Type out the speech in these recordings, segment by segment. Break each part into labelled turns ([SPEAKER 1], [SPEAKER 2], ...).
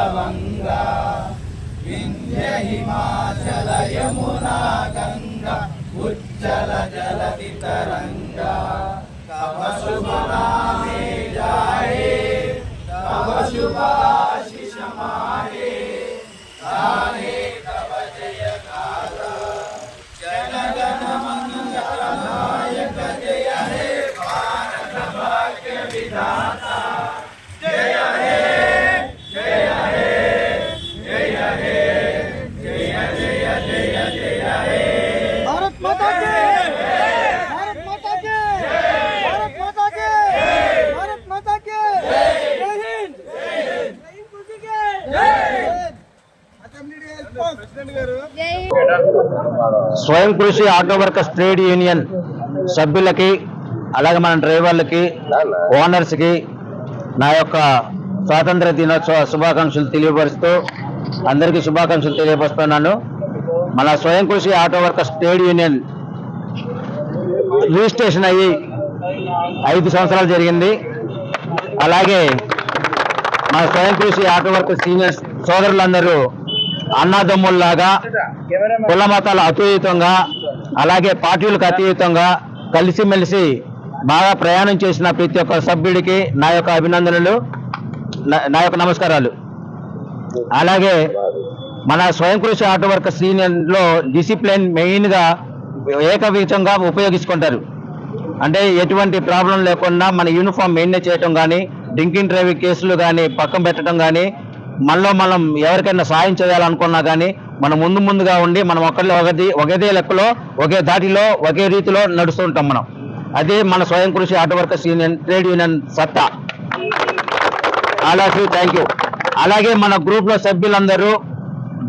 [SPEAKER 1] भारत माता की भारत माता की भारत माता की जय हिंद जय हिंद खुशी के
[SPEAKER 2] స్వయం కృషి ఆటో వర్కర్స్ ట్రేడ్ యూనియన్ సభ్యులకి అలాగే మన డ్రైవర్లకి ఓనర్స్కి నా యొక్క స్వాతంత్ర దినోత్సవ శుభాకాంక్షలు తెలియపరుస్తూ అందరికీ శుభాకాంక్షలు తెలియపరుస్తున్నాను. మన Swayam Krushi auto workers trade union registration అయ్యి ఐదు సంవత్సరాలు జరిగింది. అలాగే మా స్వయం కృషి ఆటో వర్కర్ సీనియర్ సోదరులందరూ అన్నాదమ్ముల్లాగా కుల మతాలు అతీతంగా అలాగే పార్టీలకు అతీతంగా కలిసిమెలిసి బాగా ప్రయాణం చేసిన ప్రతి ఒక్క సభ్యుడికి నా యొక్క అభినందనలు నా- యొక్క నమస్కారాలు. అలాగే మన స్వయం కృషి ఆటో వర్కర్స్ సీనియర్లో డిసిప్లిన్ మెయిన్గా ఏకవిధంగా ఉపయోగించుకుంటారు. అంటే ఎటువంటి ప్రాబ్లం లేకుండా మన యూనిఫామ్ మెయింటైన్ చేయటం కానీ డ్రింకింగ్ డ్రైవింగ్ కేసులు కానీ పక్కన పెట్టడం కానీ మనలో మనం ఎవరికైనా సాయం చేయాలనుకున్నా కానీ మనం ముందు ముందుగా ఉండి మనం ఒకరిలో ఒకటి ఒకదే లెక్కలో ఒకే దాటిలో ఒకే రీతిలో నడుస్తుంటాం మనం. అదే మన Swayam Krushi auto workers union trade union సత్తా. అలాగే థ్యాంక్ యూ. అలాగే మన గ్రూప్లో సభ్యులందరూ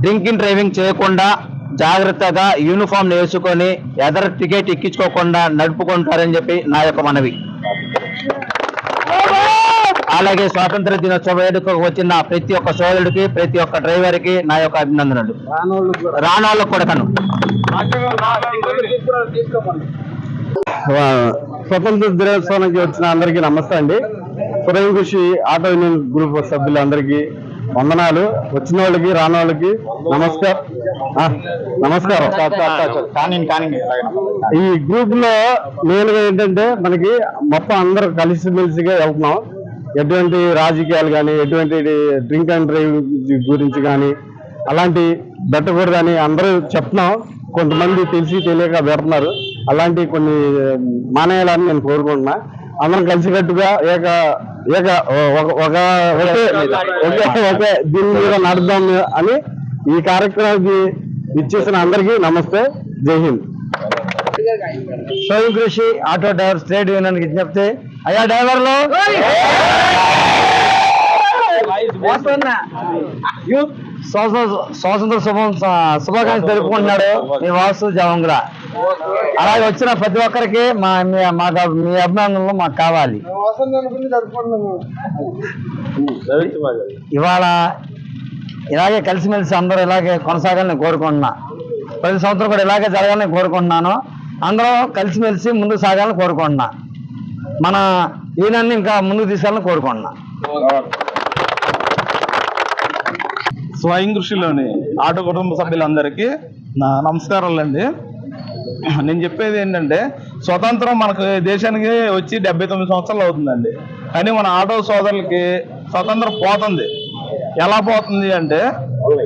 [SPEAKER 2] డ్రింకింగ్ డ్రైవింగ్ చేయకుండా జాగ్రత్తగా యూనిఫామ్ వేసుకొని ఎదర టికెట్ ఎక్కించుకోకుండా నడుపుకుంటారని చెప్పి నా యొక్క మనవి. అలాగే స్వాతంత్ర దినోత్సవ వేడుకకు వచ్చిన ప్రతి ఒక్క సోదరుడికి ప్రతి ఒక్క డ్రైవర్కి నా యొక్క అభినందనలు. రానాళ్ళకు కూడా. కను.
[SPEAKER 3] స్వతంత్ర దినోత్సవానికి వచ్చిన అందరికీ నమస్తే అండి. స్వయం కృషి ఆటో యూనియన్ గ్రూప్ సభ్యులందరికీ వందనాలు. వచ్చిన వాళ్ళకి రాని వాళ్ళకి నమస్కారం. నమస్కారం ఈ గ్రూప్లో మెయిన్గా ఏంటంటే మనకి మొత్తం అందరూ కలిసిమెలిసిగా వెళ్తున్నాం. ఎటువంటి రాజకీయాలు కానీ ఎటువంటి డ్రింక్ అండ్ డ్రైవ్ గురించి కానీ అలాంటి పెట్టకూడదని అందరూ చెప్తున్నాం. కొంతమంది తెలిసి తెలియక పెడుతున్నారు. అలాంటి కొన్ని మానేయాలని నేను కోరుకుంటున్నా. అందరం కలిసికట్టుగా ఏక ఒక- ఒక దీని మీద నడుద్దాం అని ఈ కార్యక్రమానికి ఇచ్చేసిన అందరికీ నమస్తే. జై హింద్.
[SPEAKER 2] స్వయం కృషి ఆటో డ్రైవర్స్ ట్రేడ్ యూనియన్కి చెప్తే అయ్యా డ్రైవర్లు! స్వాతంత్ర- స్వాతంత్ర శుభం శుభాకాంక్షలు తెలుపుకుంటున్నాడు మీ వాసు జవంగ్రా అలాగే వచ్చిన ప్రతి ఒక్కరికి మా మీ- మాకు మీ అభినందనలు మాకు కావాలి. ఇవాళ ఇలాగే కలిసిమెలిసి అందరూ ఇలాగే కొనసాగాలని కోరుకుంటున్నా. ప్రతి సంవత్సరం కూడా ఇలాగే జరగాలని కోరుకుంటున్నాను. అందరూ కలిసిమెలిసి ముందుకు సాగాలని కోరుకుంటున్నా. మన ఈయనన్ని ఇంకా ముందుకు తీసుకెళ్ళాలని కోరుకుంటున్నా.
[SPEAKER 3] స్వయం కృషిలోని ఆటో కుటుంబ సభ్యులందరికీ నా నమస్కారాలండి. నేను చెప్పేది ఏంటంటే స్వతంత్రం మనకు దేశానికి వచ్చి డెబ్బై తొమ్మిది సంవత్సరాలు అవుతుందండి. కానీ మన ఆటో సోదరులకి స్వతంత్రం పోతుంది. ఎలా పోతుంది అంటే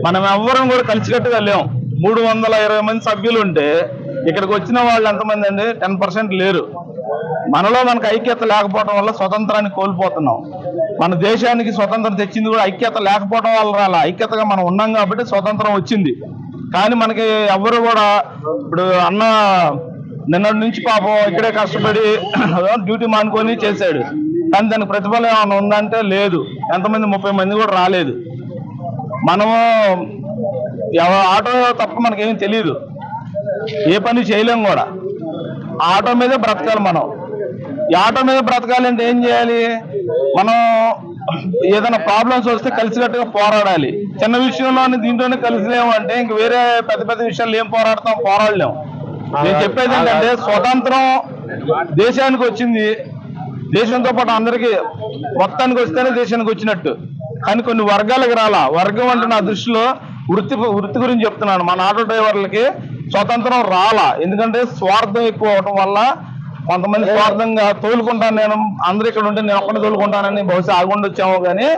[SPEAKER 3] మనం ఎవ్వరం కూడా కలిసికట్టుగా లేం. మూడు వందల ఇరవై మంది సభ్యులు ఉంటే ఇక్కడికి వచ్చిన వాళ్ళు ఎంతమంది అండి? టెన్ పర్సెంట్ లేరు. మనలో మనకు ఐక్యత లేకపోవడం వల్ల స్వతంత్రాన్ని కోల్పోతున్నాం. మన దేశానికి స్వతంత్రం తెచ్చింది కూడా ఐక్యత లేకపోవడం వల్ల రాలా. ఐక్యతగా మనం ఉన్నాం కాబట్టి స్వతంత్రం వచ్చింది. కానీ మనకి ఎవరు కూడా ఇప్పుడు అన్న
[SPEAKER 4] నిన్నటి నుంచి పాపం ఇక్కడే కష్టపడి డ్యూటీ మానుకొని చేశాడు. కానీ దానికి ప్రతిఫలం ఏమైనా ఉందంటే లేదు. ఎంతమంది? ముప్పై మంది కూడా రాలేదు. మనము ఆటో తప్ప మనకేమీ తెలియదు ఏ పని చేయలేము కూడా. ఆటో మీదే బ్రతకాలి మనం. ఈ ఆటో మీద బ్రతకాలంటే ఏం చేయాలి? మనం ఏదైనా ప్రాబ్లమ్స్ వస్తే కలిసికట్టుగా పోరాడాలి. చిన్న విషయంలోనే దీంట్లోనే కలిసిలేము అంటే ఇంక వేరే పెద్ద పెద్ద విషయాలు ఏం పోరాడతాం? పోరాడలేం. నేను చెప్పేది ఏంటంటే స్వతంత్రం దేశానికి వచ్చింది. దేశంతో పాటు అందరికీ మొత్తానికి వస్తేనే దేశానికి వచ్చినట్టు. కానీ కొన్ని వర్గాలకు రాలా. వర్గం అంటే నా దృష్టిలో వృత్తి వృత్తి గురించి చెప్తున్నాను. మన ఆటో డ్రైవర్లకి స్వతంత్రం రాలా. ఎందుకంటే స్వార్థం ఎక్కువ అవడం వల్ల కొంతమంది స్వార్థంగా తోలుకుంటాను నేను అందరూ ఇక్కడ ఉంటే నేను ఒక్కడే తోలుకుంటానని బహుశా ఆగుండి వచ్చాము కానీ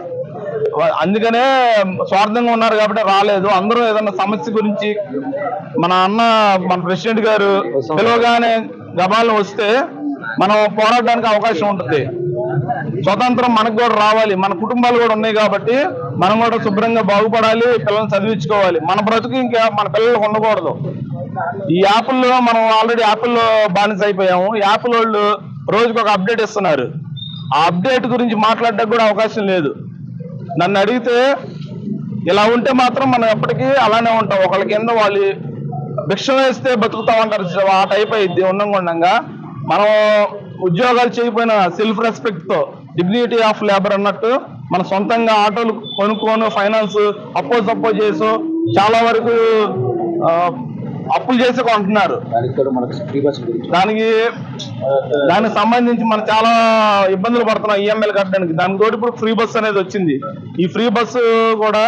[SPEAKER 4] అందుకనే స్వార్థంగా ఉన్నారు కాబట్టి రాలేదు. అందరూ ఏదైనా సమస్య గురించి మన అన్న మన ప్రెసిడెంట్ గారు పిలవగానే గబాలను వస్తే మనం పోరాడడానికి అవకాశం ఉంటుంది. స్వతంత్రం మనకు కూడా రావాలి. మన కుటుంబాలు కూడా ఉన్నాయి కాబట్టి మనం కూడా శుభ్రంగా బాగుపడాలి పిల్లల్ని చదివించుకోవాలి. మన బ్రతుకు ఇంకా మన పిల్లలకు ఉండకూడదు. ఈ యాప్ల్లో మనం ఆల్రెడీ యాప్ల్లో బానిస అయిపోయాము. యాప్ల వాళ్ళు రోజుకి ఒక అప్డేట్ ఇస్తున్నారు. ఆ అప్డేట్ గురించి మాట్లాడడానికి కూడా అవకాశం లేదు. నన్ను అడిగితే ఇలా ఉంటే మాత్రం మనం ఎప్పటికీ అలానే ఉంటాం. ఒకళ్ళ కింద వాళ్ళు భిక్ష వేస్తే బతుకుతాం అంటారు ఆ టైప్ అయింది ఉండంగా మనం ఉద్యోగాలు చేయకపోయినా సెల్ఫ్ రెస్పెక్ట్తో డిగ్నిటీ ఆఫ్ లేబర్ అన్నట్టు మన సొంతంగా ఆటోలు కొనుక్కోను ఫైనాన్స్ అప్పో సప్పో చేసో చాలా వరకు అప్పులు చేసి కొంటున్నారు. దానికి దానికి సంబంధించి మనం చాలా ఇబ్బందులు పడుతున్నాం ఈఎంఐలు కట్టడానికి. దానికి తోటి ఇప్పుడు ఫ్రీ బస్ అనేది వచ్చింది. ఈ ఫ్రీ బస్సు కూడా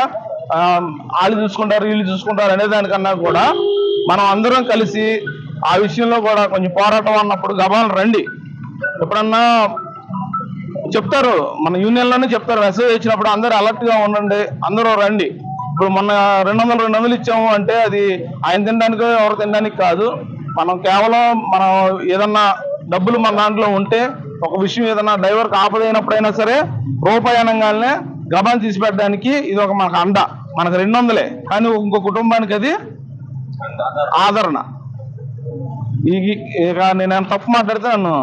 [SPEAKER 4] వాళ్ళు చూసుకుంటారు వీళ్ళు చూసుకుంటారు అనే దానికన్నా కూడా మనం అందరం కలిసి ఆ విషయంలో కూడా కొంచెం పోరాటం అన్నప్పుడు గబాలను రండి. ఎప్పుడన్నా చెప్తారు. మన యూనియన్లోనే చెప్తారు. మెసేజ్ ఇచ్చినప్పుడు అందరూ అలర్ట్గా ఉండండి. అందరూ రండి. ఇప్పుడు మొన్న రెండు వందలు రెండు వందలు ఇచ్చాము అంటే అది ఆయన తినడానికి ఎవరు తినడానికి కాదు. మనం కేవలం మనం ఏదన్నా డబ్బులు మన దాంట్లో ఉంటే ఒక విషయం ఏదన్నా డ్రైవర్కి ఆపదైనప్పుడైనా సరే రూపాయి అనగానే గబాన్ తీసి పెట్టడానికి ఇది ఒక మనకు అండ. మనకు రెండు వందలే. కానీ ఇంకో కుటుంబానికి అది ఆదరణ. నేను తప్పు మాట్లాడితే నన్ను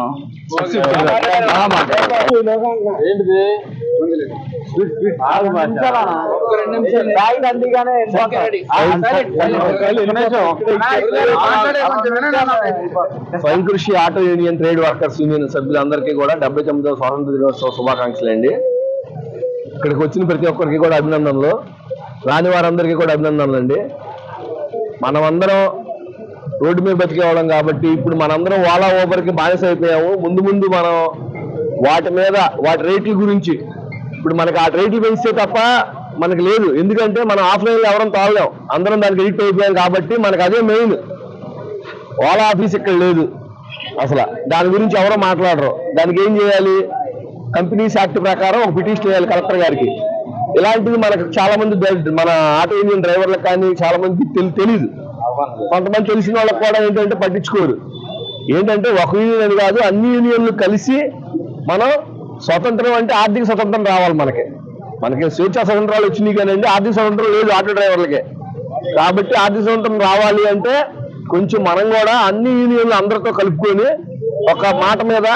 [SPEAKER 5] Swayam Krushi auto union trade workers union సభ్యులందరికీ కూడా డెబ్బై తొమ్మిదవ స్వాతంత్ర దినోత్సవ శుభాకాంక్షలు అండి ఇక్కడికి వచ్చిన ప్రతి ఒక్కరికి కూడా అభినందనలు రాని వారందరికీ కూడా అభినందనలు అండి మనమందరం రోడ్డు మీద బతికేవాళ్ళం కాబట్టి ఇప్పుడు మనందరం ఓలా ఊబర్కి బానిస అయిపోయాము. ముందు ముందు మనం వాటి మీద వాటి రేట్ల గురించి. ఇప్పుడు మనకి ఆ రేట్లు పెంచితే తప్ప మనకి లేదు. ఎందుకంటే మనం ఆఫ్లైన్లో ఎవరం తాగలేం. అందరం దానికి ఎడిక్ట్ అయిపోయాం కాబట్టి మనకు అదే మెయిన్. ఓలా ఆఫీస్ ఇక్కడ లేదు. అసలు దాని గురించి ఎవరో మాట్లాడరు. దానికి ఏం చేయాలి? కంపెనీస్ యాక్ట్ ప్రకారం ఒక పిటిషన్ చేయాలి కలెక్టర్ గారికి. ఇలాంటిది మనకు చాలా మంది మన ఆటో ఇంజిన్ డ్రైవర్లకు కానీ చాలా మంది తెలి- తెలీదు. కొంతమంది తెలిసిన వాళ్ళకి కూడా ఏంటంటే పట్టించుకోరు. ఏంటంటే ఒక యూనియన్ అని కాదు అన్ని యూనియన్లు కలిసి మనం స్వతంత్రం అంటే ఆర్థిక స్వతంత్రం రావాలి మనకి. మనకి స్వేచ్ఛా స్వతంత్రాలు వచ్చినాయి కానీ ఆర్థిక స్వతంత్రం లేదు ఆటో డ్రైవర్లకి. కాబట్టి ఆర్థిక స్వతంత్రం రావాలి అంటే కొంచెం మనం కూడా అన్ని యూనియన్లు అందరితో కలుపుకొని ఒక మాట మీద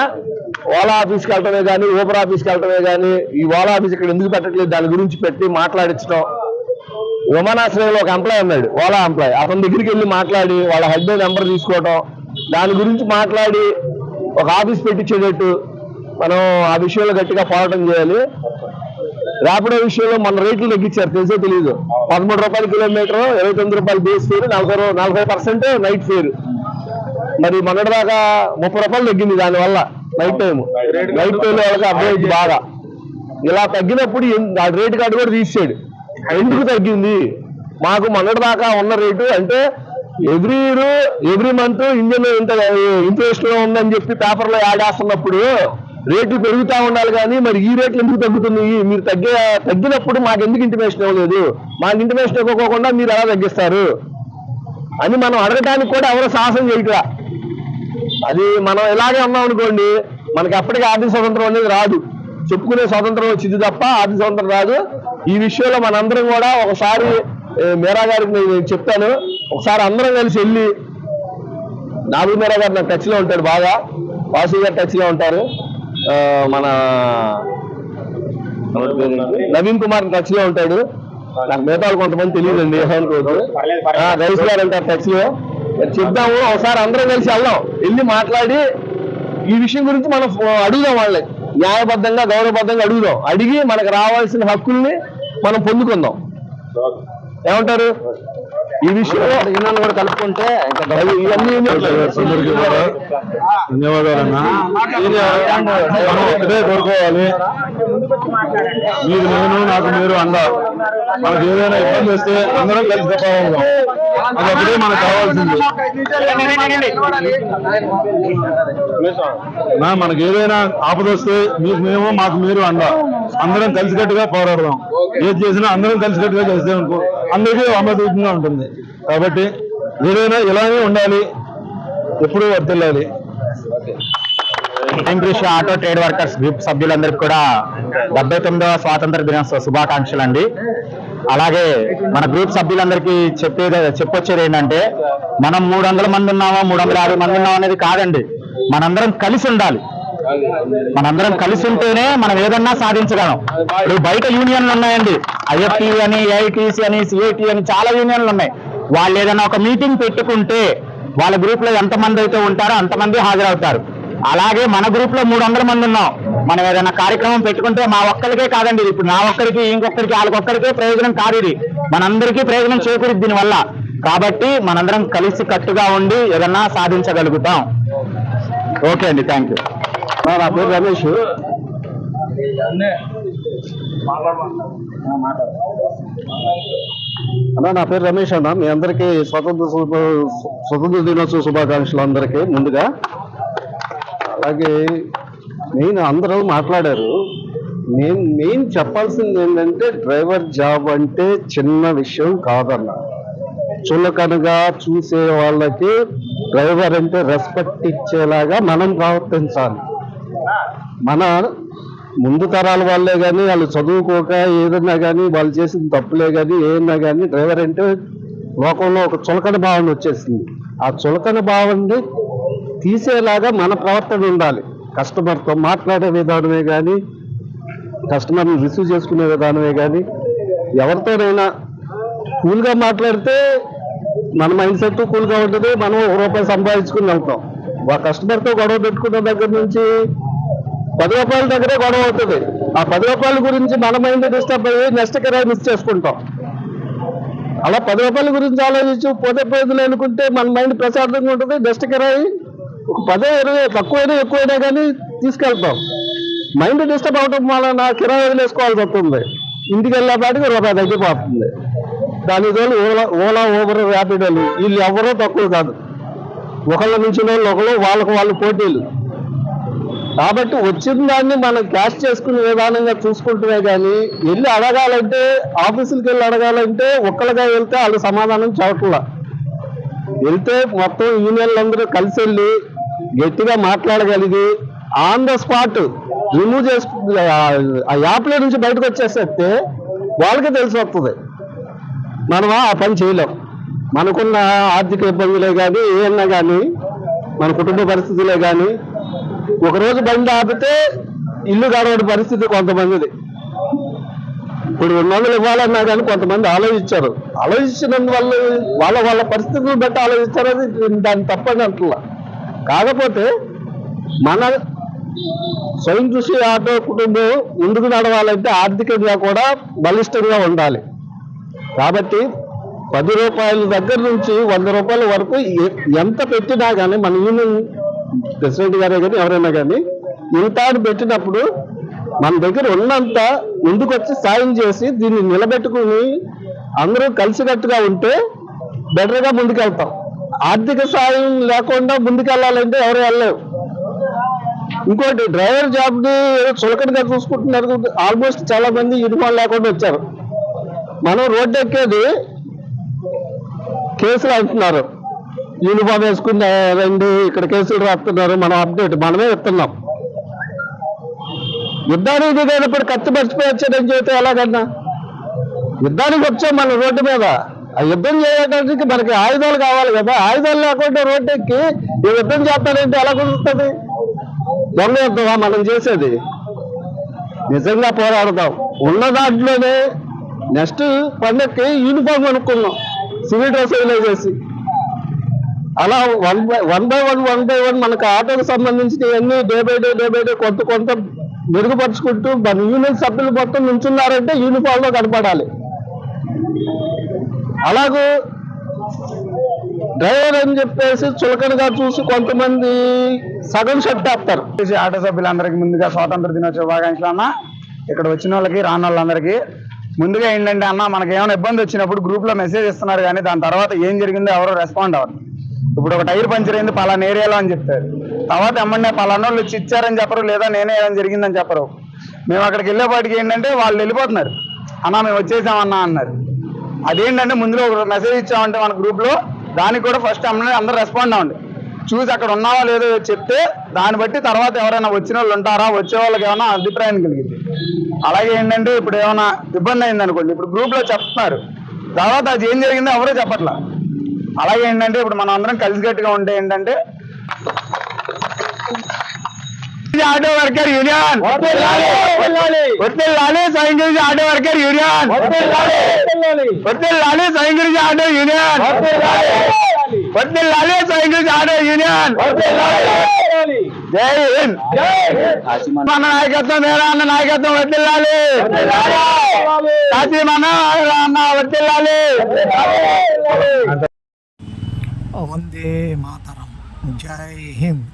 [SPEAKER 5] ఓలా ఆఫీస్కి వెళ్ళటమే కానీ ఊబర్ ఆఫీస్కి వెళ్ళటమే కానీ ఈ ఓలా ఆఫీస్ ఇక్కడ ఎందుకు పెట్టట్లేదు దాని గురించి పెట్టి మాట్లాడించడం విమానాశ్రయంలో ఒక ఎంప్లాయ్ ఉన్నాడు ఓలా ఎంప్లాయ్ అతని దగ్గరికి వెళ్ళి మాట్లాడి వాళ్ళ హస్బెండ్ నెంబర్ తీసుకోవటం దాని గురించి మాట్లాడి ఒక ఆఫీస్ పెట్టించేటట్టు మనం ఆ విషయంలో గట్టిగా పోరాటం చేయాలి. ర్యాపిడో విషయంలో మన రేట్లు తగ్గించారు తెలిసే తెలియదు పదమూడు రూపాయల కిలోమీటర్ ఇరవై తొమ్మిది రూపాయలు బేస్ ఫేర్ నలభై నలభై పర్సెంట్ నైట్ ఫేర్. మరి మొన్నటిదాకా ముప్పై రూపాయలు తగ్గింది దానివల్ల నైట్ టైం నైట్ టైం వాళ్ళకి అప్డేట్ బాగా. ఇలా తగ్గినప్పుడు రేటు కార్డు కూడా తీసాడు ఎందుకు తగ్గింది? మాకు మొన్నటి దాకా ఉన్న రేటు అంటే every year every month engine ఇంత ఇంట్రెస్ట్లో ఉందని చెప్పి పేపర్లో యాడ్ వేస్తున్నప్పుడు రేట్లు పెరుగుతా ఉండాలి కానీ మరి ఈ రేట్లు ఎందుకు తగ్గుతున్నాయి? మీరు తగ్గే తగ్గినప్పుడు మాకు ఎందుకు ఇంటిమేషన్ ఇవ్వలేదు? మాకు ఇంటిమేషన్ ఇవ్వకోకుండా మీరు ఎలా తగ్గిస్తారు? అని మనం అడగడానికి కూడా ఎవరు సాహసం చేయట్లా? అది మనం ఇలాగే ఉన్నాం అనుకోండి మనకి ఎప్పటికీ ఆర్థిక స్వతంత్రం అనేది రాదు. చెప్పుకునే స్వాతంత్రం వచ్చింది తప్ప ఆర్థిక స్వతంత్రం రాదు. ఈ విషయంలో మనందరం కూడా ఒకసారి మేరా గారికి నేను చెప్తాను. ఒకసారి అందరం కలిసి వెళ్ళి
[SPEAKER 3] నాగుమీరా గారు నాకు టచ్లో ఉంటాడు బాగా. వాసు గారు టచ్లో ఉంటారు. మన నవీన్ కుమార్ టచ్లో ఉంటాడు. నాకు మిగతా కొంతమంది తెలియదండి. అనుకోవద్దు ఆ, గారు అంటారు టచ్లో చెప్దాము. ఒకసారి అందరం కలిసి వెళ్దాం. వెళ్ళి మాట్లాడి ఈ విషయం గురించి మనం అడుగుదాం వాళ్ళని. న్యాయబద్ధంగా గౌరవబద్ధంగా అడుగుదాం. అడిగి మనకు రావాల్సిన హక్కుల్ని మనం పొందుకుందాం. ఏమంటారు? ఈ విషయంలో కూడా కలుపుకుంటే ఇవన్నీ
[SPEAKER 6] అందరికీ కూడా ధన్యవాదాలన్నా మనం ఒకటే కోరుకోవాలి. మీకు నేను నాకు మీరు అండ. మనకు ఏదైనా ఇబ్బంది వస్తే అందరం కలిసి చెప్పాలి అది ఒకటే మనకు కావాల్సింది. నా మనకి ఏదైనా ఆపద వస్తే మీకు మేము మాకు మీరు అండ. అందరం కలిసికట్టుగా పోరాడదాం. ఏది చేసినా అందరం కలిసికట్టుగా చేస్తే అనుకో అందరికీ ఆమోదీతంగా ఉంటుంది? కాబట్టి ఏదైనా ఇలానే ఉండాలి. ఎప్పుడూ వర్తిల్లాలి.
[SPEAKER 3] కృషి ఆటో ట్రేడ్ వర్కర్స్ గ్రూప్ సభ్యులందరికీ కూడా డెబ్బై తొమ్మిదవ స్వాతంత్ర దినోత్సవ శుభాకాంక్షలు అండి అలాగే మన గ్రూప్ సభ్యులందరికీ చెప్పేది చెప్పొచ్చేది ఏంటంటే మనం మూడు వందల మంది ఉన్నామా మూడు మంది ఉన్నామా అనేది కాదండి. మనందరం కలిసి ఉండాలి. మనందరం కలిసి ఉంటేనే మనం ఏదన్నా సాధించగలం. ఇప్పుడు బయట యూనియన్లు ఉన్నాయండి. ఐఎఫ్టి అని ఏఐటీసీ అని సిఐటి అని చాలా యూనియన్లు ఉన్నాయి. వాళ్ళు ఏదైనా ఒక మీటింగ్ పెట్టుకుంటే వాళ్ళ గ్రూప్లో ఎంతమంది అయితే ఉంటారో అంతమంది హాజరవుతారు. అలాగే మన గ్రూప్లో మూడు వందల మంది ఉన్నాం. మనం ఏదైనా కార్యక్రమం పెట్టుకుంటే మా ఒక్కరికే కాదండి ఇప్పుడు నా ఒక్కరికి ఇంకొకరికి వాళ్ళకొక్కరికే ప్రయోజనం కాదు ఇది. మనందరికీ ప్రయోజనం చేకూరుద్ది దీనివల్ల. కాబట్టి మనందరం కలిసి కట్టుగా ఉండి ఏదన్నా సాధించగలుగుతాం. ఓకే అండి. థ్యాంక్ యూ నా పేరు రమేష్. అన్న నా పేరు రమేష్ అన్న. మీ అందరికీ స్వతంత్ర స్వతంత్ర దినోత్సవ శుభాకాంక్షలు అందరికీ ముందుగా. అలాగే మెయిన్ అందరూ మాట్లాడారు. నేను మెయిన్ చెప్పాల్సింది ఏంటంటే డ్రైవర్ జాబ్ అంటే చిన్న విషయం కాదన్న. చులకనగా చూసే వాళ్ళకి డ్రైవర్ అంటే రెస్పెక్ట్ ఇచ్చేలాగా మనం ప్రవర్తించాలి. మన ముందు తరాల వాళ్ళే కానీ వాళ్ళు చదువుకోక ఏదన్నా కానీ వాళ్ళు చేసిన తప్పులే కానీ ఏదన్నా కానీ డ్రైవర్ అంటే లోకంలో ఒక చులకన భావన వచ్చేసింది. ఆ చులకన భావనని తీసేలాగా మన ప్రవర్తన ఉండాలి. కస్టమర్తో మాట్లాడే విధానమే కానీ కస్టమర్ని రిసీవ్ చేసుకునే విధానమే కానీ ఎవరితోనైనా కూల్గా మాట్లాడితే మన మైండ్ సెట్ కూల్గా ఉంటుంది మనం ఒక రూపాయి సంపాదించుకుని వెళ్తాం. ఆ కస్టమర్తో గొడవ పెట్టుకున్న దగ్గర నుంచి పది రూపాయల దగ్గరే గొడవ అవుతుంది. ఆ పది రూపాయల గురించి మన మైండ్ డిస్టర్బ్ అయ్యి నెక్స్ట్ కిరాయి మిస్ చేసుకుంటాం? అలా పది రూపాయల గురించి ఆలోచించి పోతే పోయింది అనుకుంటే మన మైండ్ ప్రశాంతంగా ఉంటుంది. నెక్స్ట్ కిరాయి ఒక పదే ఇరవై తక్కువైనా ఎక్కువైనా కానీ తీసుకెళ్తాం. మైండ్ డిస్టర్బ్ అవడం వలన కిరాయి వదిలేసుకోవాల్సి వస్తుంది. ఇంటికి వెళ్ళేపాటికి రూపాయి తగ్గిపోతుంది. దాని తోలు ఓలా ఓలా ఊబర్ ర్యాపిడోలు వీళ్ళు ఎవరో తక్కువ కాదు. ఒకళ్ళ నుంచి వాళ్ళు ఒకళ్ళు వాళ్ళకు వాళ్ళు పోటీలు. కాబట్టి వచ్చిన దాన్ని మనం క్యాష్ చేసుకునే విధానంగా చూసుకుంటున్నాయి కానీ వెళ్ళి అడగాలంటే ఆఫీసులకు వెళ్ళి అడగాలంటే ఒక్కళ్ళగా వెళ్తే వాళ్ళు సమాధానం చెప్పట్లా. వెళ్తే మొత్తం యూనియన్లందరూ కలిసి వెళ్ళి గట్టిగా మాట్లాడగలిగి ఆన్ ద స్పాట్ రిమూవ్ చేసుకు ఆ యాప్లో నుంచి బయటకు వచ్చేస్తే వాళ్ళకి తెలిసి వస్తుంది మనం ఆ పని చేయలేం. మనకున్న ఆర్థిక ఇబ్బందులే కానీ ఏమన్నా కానీ మన కుటుంబ పరిస్థితులే కానీ ఒకరోజు బండి ఆపితే ఇల్లు గడవడం పరిస్థితి కొంతమందిది. ఇప్పుడు రెండు వందలు ఇవ్వాలన్నా కానీ కొంతమంది ఆలోచించారు. ఆలోచించినందువల్ల వాళ్ళ వాళ్ళ పరిస్థితులను బట్టి ఆలోచించారు అది దాన్ని తప్పని అంటున్నా. కాకపోతే మన స్వయం కృషి ఆటో కుటుంబం ముందుకు నడవాలంటే ఆర్థికంగా కూడా బలిష్టంగా ఉండాలి. కాబట్టి పది రూపాయల దగ్గర నుంచి వంద రూపాయల వరకు ఎంత పెట్టినా కానీ మన యూనియన్ ప్రెసిడెంట్ గారే కానీ ఎవరైనా కానీ ఇంత పెట్టినప్పుడు మన దగ్గర ఉన్నంత ముందుకు వచ్చి సాయం చేసి దీన్ని నిలబెట్టుకుని అందరూ కలిసికట్టుగా ఉంటే బెటర్గా ముందుకెళ్తాం. ఆర్థిక సాయం లేకుండా ముందుకెళ్ళాలంటే ఎవరు వెళ్ళలేవు ఇంకోటి డ్రైవర్ జాబ్ని చులకనగా చూసుకుంటున్నారు. ఆల్మోస్ట్ చాలా మంది యూనిఫామ్ లేకుండా వచ్చారు. మనం రోడ్డు ఎక్కేది కేసులు అంటున్నారు. యూనిఫామ్ వేసుకుని రండి ఇక్కడ కేసులు రాస్తున్నారు మనం అప్డేట్ మనమే ఇస్తున్నాం యుద్ధానికి దిగేటప్పుడు కత్తి మర్చిపోయొచ్చాడని చెబితే ఎలాగన్నా? యుద్ధానికి వచ్చాం మన రోడ్డు మీద. ఆ యుద్ధం చేయడానికి మనకి ఆయుధాలు కావాలి కదా. ఆయుధాలు లేకుండా రోడ్డు ఎక్కి ఈ యుద్ధం చేస్తానంటే ఎలా కుదురుతుంది? దొంగ యుద్ధమా మనం చేసేది. నిజంగా పోరాడదాం. ఉన్న దాంట్లోనే నెక్స్ట్ పండక్కి యూనిఫామ్ కొనుక్కున్నాం. సివిల్ డ్రెస్ వేసేసి. అలా one by one by one one by one మనకు ఆటోకి సంబంధించినవన్నీ day by day day by day కొంత కొంత మెరుగుపరుచుకుంటూ మన యూనియన్ సభ్యులు మొత్తం నుంచున్నారంటే యూనిఫామ్లో కనపడాలి. అలాగూ డ్రైవర్ అని చెప్పేసి చులకనగా చూసి కొంతమంది సగం షర్ట్ వేస్తారు
[SPEAKER 7] ఆటో సభ్యులందరికీ ముందుగా స్వాతంత్ర దినోత్సవ శుభాకాంక్షలు అన్న. ఇక్కడ వచ్చిన వాళ్ళకి రాని వాళ్ళందరికీ. ముందుగా ఏంటంటే అన్న మనకి ఏమైనా ఇబ్బంది వచ్చినప్పుడు గ్రూప్లో మెసేజ్ ఇస్తున్నారు కానీ దాని తర్వాత ఏం జరిగిందో ఎవరో రెస్పాండ్ అవ్వరు. ఇప్పుడు ఒక టైర్ పంచర్ అయింది పలానా ఏరియాలో అని చెప్తారు తర్వాత ఎమ్మెల్యే పలానా వాళ్ళు వచ్చి ఇచ్చారని చెప్పరు లేదా నేనే ఏమైనా జరిగిందని చెప్పరు. మేము అక్కడికి వెళ్ళేపాటికి ఏంటంటే వాళ్ళు వెళ్ళిపోతున్నారు. అన్న మేము వచ్చేసామన్నా అన్నారు. అదేంటంటే ముందులో ఒక మెసేజ్ ఇచ్చామంటే మన గ్రూప్లో దానికి కూడా ఫస్ట్ ఎమ్మెల్యే అందరూ రెస్పాండ్ అవ్వండి. చూసి అక్కడ ఉన్నావా లేదో చెప్తే దాన్ని బట్టి తర్వాత ఎవరైనా వచ్చిన వాళ్ళు ఉంటారా వచ్చే వాళ్ళకి ఏమైనా అభిప్రాయం కలిగింది. అలాగే ఏంటంటే ఇప్పుడు ఏమైనా ఇబ్బంది అయింది అనుకోండి ఇప్పుడు గ్రూప్లో చెప్తున్నారు. తర్వాత అది ఏం జరిగిందో ఎవరో చెప్పట్లా. అలాగే ఏంటంటే ఇప్పుడు మనం అందరం కలిసికట్టుగా ఉంటే ఏంటంటే ఆటో వర్కర్ యూనియన్. లాలి స్వయం గురించి ఆటో వర్కర్ యూనియన్. లాలి స్వయం గురించి ఆటో యూనియన్. లాలి స్వయం గురించి ఆటో యూనియన్. జై హింద్. మన నాయకత్వం మేరా అన్న నాయకత్వం వర్తిల్లాలి కాశీ మన అన్న వర్తిల్లాలి
[SPEAKER 8] వందే మాతరం జై హింద్